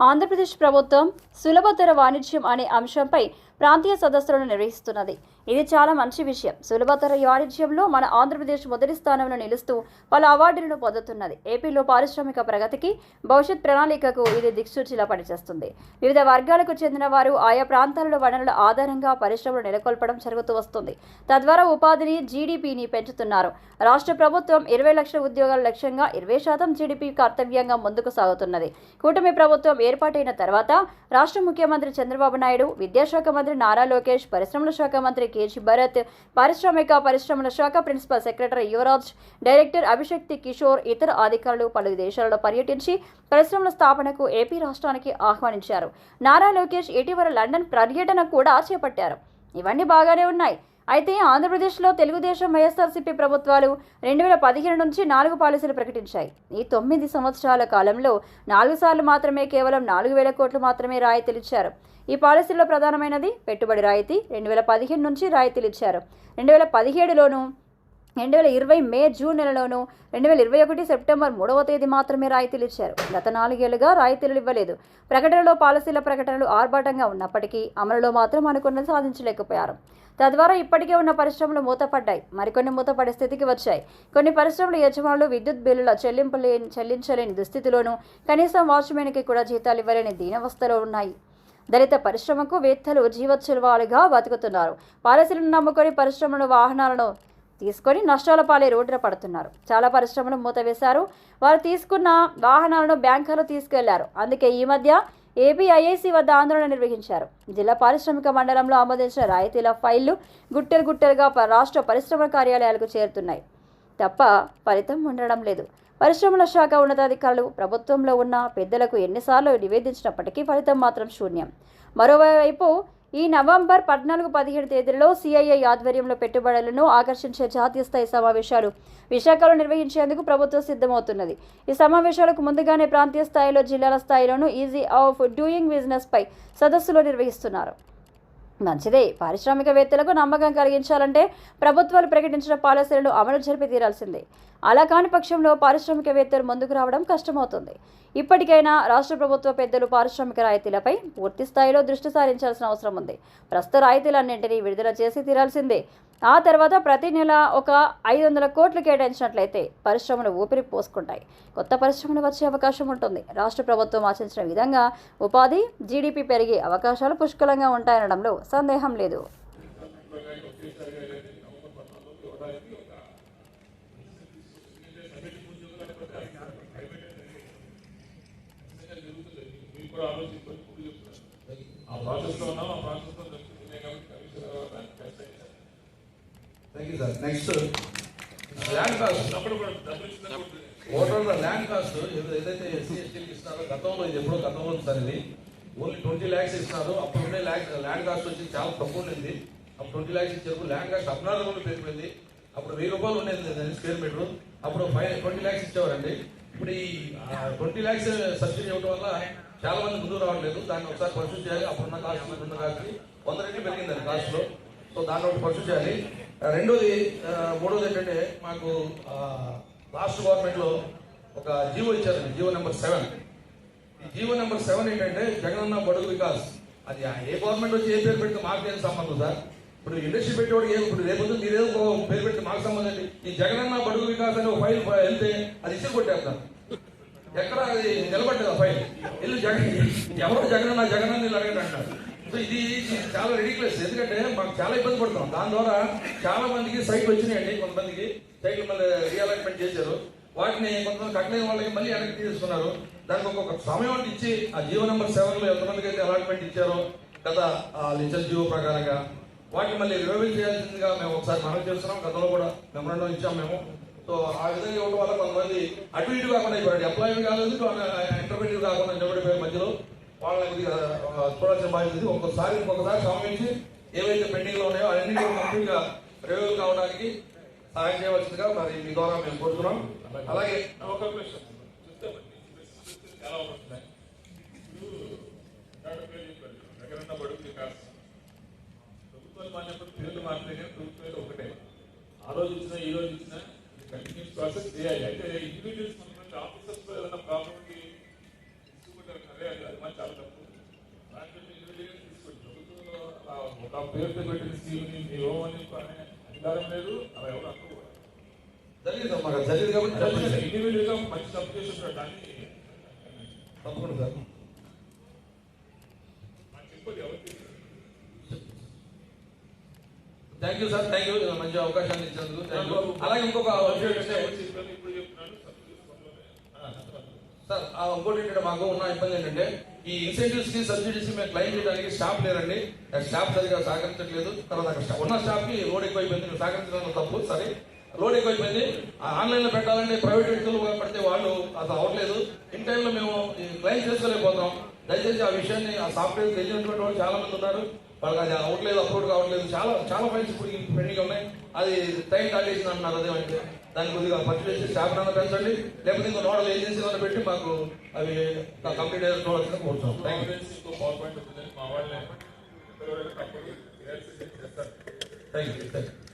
ఆంధ్రప్రదేశ్ ప్రభుత్వం సులభతర వాణిజ్యం అనే అంశంపై ప్రాంతీయ సదస్సులను నిర్వహిస్తున్నది. ఇది చాలా మంచి విషయం. సులభతర వాణిజ్యంలో మన ఆంధ్రప్రదేశ్ మొదటి స్థానంలో నిలుస్తూ పలు అవార్డులను పొందుతున్నది. ఏపీలో పారిశ్రామిక ప్రగతికి భవిష్యత్ ప్రణాళికకు ఇది దిక్సూచిలా పనిచేస్తుంది. వివిధ వర్గాలకు చెందిన వారు ఆయా ప్రాంతాలలో వనరుల ఆధారంగా పరిశ్రమలు నెలకొల్పడం జరుగుతూ వస్తుంది. తద్వారా ఉపాధిని జీడీపీని పెంచుతున్నారు. రాష్ట్ర ప్రభుత్వం ఇరవై లక్షల ఉద్యోగాల లక్ష్యంగా ఇరవై శాతం జీడీపీ కర్తవ్యంగా ముందుకు సాగుతున్నది. కూటమి ప్రభుత్వం ఏర్పాటైన తర్వాత రాష్ట్ర ముఖ్యమంత్రి చంద్రబాబు నాయుడు విద్యాశాఖ మంత్రి నారా లోకేష్ పరిశ్రమల శాఖ మంత్రి కేజీ భరత్ పారిశ్రామిక పరిశ్రమల శాఖ principal secretary Yuvaraj director Abhishikth Kishore ఇతర అధికారులు పలు దేశాలలో పర్యటించి పరిశ్రమల స్థాపనకు ఏపీ రాష్ట్రానికి ఆహ్వానించారు. నారా లోకేష్ ఇటీవల లండన్ పర్యటన కూడా చేపట్టారు. ఇవన్నీ బాగానే ఉన్నాయి. అయితే ఆంధ్రప్రదేశ్లో తెలుగుదేశం వైఎస్ఆర్సీపీ ప్రభుత్వాలు రెండు వేల పదిహేను నుంచి నాలుగు పాలసీలు ప్రకటించాయి. ఈ తొమ్మిది సంవత్సరాల కాలంలో నాలుగు సార్లు మాత్రమే కేవలం నాలుగు వేల కోట్లు మాత్రమే రాయితీలు ఇచ్చారు ఈ పాలసీలో ప్రధానమైనది పెట్టుబడి రాయితీ రెండు వేల పదిహేను నుంచి రాయితీలు ఇచ్చారు రెండు వేల పదిహేడులోనూ రెండు వేల ఇరవై మే జూన్ నెలలోనూ రెండు వేల ఇరవై ఒకటి సెప్టెంబర్ మూడవ తేదీ మాత్రమే రాయితీలు ఇచ్చారు. గత నాలుగేళ్ళుగా రాయితీలు ఇవ్వలేదు. ప్రకటనలో పాలసీల ప్రకటనలు ఆర్భాటంగా ఉన్నప్పటికీ అమలులో మాత్రం అనుకున్నది సాధించలేకపోయారు. తద్వారా ఇప్పటికే ఉన్న పరిశ్రమలు మూతపడ్డాయి. మరికొన్ని మూతపడే స్థితికి వచ్చాయి. కొన్ని పరిశ్రమల యజమానులు విద్యుత్ బిల్లుల చెల్లింపులే చెల్లించలేని దుస్థితిలోనూ కనీసం వాచ్మెన్కి కూడా జీతాలు ఇవ్వలేని దీనవస్థలో ఉన్నాయి. దళిత పరిశ్రమకు వేత్తలు జీవోత్సవాలుగా బతుకుతున్నారు. పాలసీలను నమ్ముకొని పరిశ్రమలు వాహనాలను తీసుకొని నష్టాల పాలే రోడ్డున పడుతున్నారు. చాలా పరిశ్రమలు మూతవేశారు. వారు తీసుకున్న వాహనాలను బ్యాంకులు తీసుకెళ్ళారు. అందుకే ఈ మధ్య ఏపీ ఐఐసి వద్ద ఆందోళన నిర్వహించారు. జిల్లా పారిశ్రామిక మండలంలో ఆమోదించిన రాయితీల ఫైళ్ళు గుట్టెలు గుట్టెలుగా ప- రాష్ట్ర పరిశ్రమ కార్యాలయాలకు చేరుతున్నాయి. తప్ప ఫలితం ఉండడం లేదు. పరిశ్రమల శాఖ ఉన్నతాధికారులు ప్రభుత్వంలో ఉన్న పెద్దలకు ఎన్నిసార్లు నివేదించినప్పటికీ ఫలితం మాత్రం శూన్యం. మరోవైపు ఈ నవంబర్ పద్నాలుగు పదిహేడు తేదీలలో సిఐఐ ఆధ్వర్యంలో పెట్టుబడులను ఆకర్షించే జాతీయ స్థాయి సమావేశాలు విశాఖలో నిర్వహించేందుకు ప్రభుత్వం సిద్ధమవుతున్నది. ఈ సమావేశాలకు ముందుగానే ప్రాంతీయ స్థాయిలో జిల్లాల స్థాయిలోనూ ఈజీ ఆఫ్ డూయింగ్ బిజినెస్ పై నిర్వహిస్తున్నారు. మంచిదే. పారిశ్రామికవేత్తలకు నమ్మకం కలిగించాలంటే ప్రభుత్వాలు ప్రకటించిన పాలసీలను అమలు జరిపి తీరాల్సిందే. అలా కాని పక్షంలో పారిశ్రామికవేత్తలు ముందుకు రావడం కష్టమవుతుంది. ఇప్పటికైనా రాష్ట్ర ప్రభుత్వ పెద్దలు పారిశ్రామిక రాయితీలపై పూర్తి స్థాయిలో దృష్టి సారించాల్సిన అవసరం ఉంది. ప్రస్తుత రాయితీలన్నింటినీ విడుదల చేసి తీరాల్సిందే. ఆ తర్వాత ప్రతి నెల ఒక ఐదు వందల కోట్లు కేటాయించినట్లయితే పరిశ్రమలు ఊపిరి పోసుకుంటాయి. కొత్త పరిశ్రమలు వచ్చే అవకాశం ఉంటుంది. రాష్ట్ర ప్రభుత్వం ఆశించిన విధంగా ఉపాధి జీడిపి పెరిగే అవకాశాలు పుష్కలంగా ఉంటాయనడంలో సందేహం లేదు. ఆ ప్రాసెస్లో ఉన్నాం ఆ ప్రాసెస్లో జరుగుతున్నాయి కాబట్టి కమిషన్ తర్వాత thank you sir next land cost అప్పుడు ల్యాండ్ కాస్ట్ ఏదో- ఏదైతే ఎస్సీ ఎస్టీకి ఇస్తున్నారో గతంలో ఇది ఎప్పుడో గతంలో సార్ ఇది. ఓన్లీ ట్వంటీ ల్యాక్స్ ఇస్తున్నారు. అప్పుడు ఉండే ల్యాండ్ ల్యాండ్ కాస్ట్ వచ్చి చాలా తక్కువ ఉండింది. అప్పుడు ట్వంటీ ల్యాక్స్ ఇచ్చారు ల్యాండ్ కాస్ట్ అబ్నార్మల్ పెరిగిపోయింది. అప్పుడు వెయ్యి రూపాయలు ఉండేది స్క్వేర్ మీటర్ అప్పుడు ఫైవ్ ట్వంటీ ల్యాక్స్ ఇచ్చేవారండి. ఇప్పుడు ఈ ట్వంటీ ల్యాక్స్ సబ్సిడీ ఇవ్వడం వల్ల చాలా మంది ముందుకు రావట్లేదు. దాన్ని ఒకసారి పరిశుద్ధి చేయాలి. అప్పుడున్న కాస్ట్ ఇప్పుడున్న కాస్ట్ వంద రెట్లు పెరిగిందండి కాస్ట్లో. సో దాన్ని ఒకటి పరిశుద్ధి చేయాలి. రెండోది మూడోది ఏంటంటే మాకు రాష్ట్ర లాస్ట్ ఒక జీవో ఇచ్చారండి జీవో నెంబర్ సెవెన్. ఈ జీవో నెంబర్ సెవెన్ ఏంటంటే జగనన్న బడుగు వికాస్. అది ఏ గవర్నమెంట్ వచ్చి ఏ పేరు పెడితే మాకు ఏం సంబంధం సార్? ఇప్పుడు ఇండస్ట్రీ పెట్టేవాడు ఏం ఇప్పుడు రేపు మీరేదో పేరు పెట్టి మాకు సంబంధం అండి ఈ జగనన్న బడుగు వికాస్ అనే ఒక ఫైల్ వెళ్తే అది ఇచ్చి కొట్టేస్తాం ఎక్కడ అది నిలబడ్డది ఆ ఫైల్? వెళ్ళి జగన్ ఎవరు జగనన్న జగనన్న వీళ్ళు అడగండి అంటారు. సో ఇది చాలా రెడిక్లెస్ ఎందుకంటే మాకు చాలా ఇబ్బంది పడుతున్నాం. దాని ద్వారా చాలా మందికి సైట్లు వచ్చినాయండి కొంతమందికి సైట్లు మళ్ళీ రీఅలైన్మెంట్ చేశారు. వాటిని కొంతమంది కట్టలేని వాళ్ళకి మళ్ళీ వెనక్కి తీసుకున్నారు దానికి ఒక్కొక్క సమయం అంటే ఇచ్చి ఆ జీవో నెంబర్ సెవెన్లో ఎంతమందికి అయితే అలాట్మెంట్ ఇచ్చారో కదా ఆ లిచల్ జీవో ప్రకారంగా వాటిని మళ్ళీ రివైవ్ చేయాల్సిందిగా మేము ఒకసారి మనం చేస్తున్నాం. గతంలో కూడా మెమరాండం ఇచ్చాం మేము. సో ఆ విధంగా ఇవ్వడం వల్ల కొంతమంది అటు ఇటు కాకుండా అయిపోయారు ఎంప్లాయీ కాలేదు ఇంటర్మీడియట్ కాకుండా నిలబడిపోయే మధ్యలో. వాళ్ళకి ఆ, చూడాల్సిన బాధ్యత ఇది. ఒక్కొక్కసారి ఇంకొకసారి గమనించి ఏవైతే పెండింగ్లో ఉన్నాయో అవన్నీ కూడా కంప్లీట్గా రివ్యూ కావడానికి సహాయం చేయవలసిందిగా మరి మీ ద్వారా మేము కోరుతున్నాం అలాగే ఒక క్వశ్చన్ జగనన్న బడుగు వికాస్ ప్రభుత్వాలు మాట్లాడుతున్న పేర్లు కానీ ప్రభుత్వాలు ఒకటే ఆ రోజు ఇచ్చిన ఈ రోజు ఇచ్చిన కంటిన్యూస్ ప్రాసెస్ చేయాలి అయితే ఇండివిజువల్స్ పేరుతో పెట్టిన స్కీమ్ని అని అనే అధికారం లేదు అలా ఎవరు మాకు కాబట్టి ఇండివిజువల్గా మంచి తప్పు దాన్ని తప్పకుండా sir. Thank you sir thank you మంచి అవకాశాన్ని ఇచ్చినందుకు. అలాగే ఇంకొక ఇప్పుడు చెప్తున్నాను సబ్సిడీస్ పనులు సార్ ఆ ఇంకోటి ఏంటంటే మాకు ఉన్న ఇబ్బంది ఏంటంటే ఈ ఇన్సెంటివ్స్కి సబ్సిడీస్ మేము క్లెయిమ్ చేయడానికి స్టాఫ్ లేరండి. స్టాఫ్ సరిగా సహకరించట్లేదు. తర్వాత అక్కడ ఉన్న స్టాఫ్కి లోడ్ ఎక్కువైపోయింది. మేము సహకరించడం తప్పు సరే. లోడ్ ఎక్కువైపోయింది. ఆన్లైన్లో పెట్టాలంటే ప్రైవేట్ వ్యక్తులు పడితే వాళ్ళు అది అవ్వట్లేదు. ఇన్ టైంలో మేము క్లెయిమ్ చేసుకోలేకపోతాం దయచేసి ఆ విషయాన్ని ఆ సాఫ్ట్వేర్ తెలియనటువంటి వాళ్ళు చాలా మంది ఉన్నారు. వాళ్ళకి అది అవ్వట్లేదు అప్లోడ్ కావట్లేదు. చాలా చాలా ఫైల్స్ ఇప్పుడు పెండింగ్ ఉన్నాయి. అది టైం టాలేషన్ అన్నారు అదే అంటే దాన్ని కొద్దిగా పర్చేస్ చేసి స్టాఫ్ అన్న పెంచండి లేకపోతే ఇంకో నోడల్ ఏజెన్సీ వల్ల పెట్టి మాకు అవి కంప్లీట్ అయ్యే ఎవరైనా తప్పదు చేస్తారు థ్యాంక్ యూ థ్యాంక్ యూ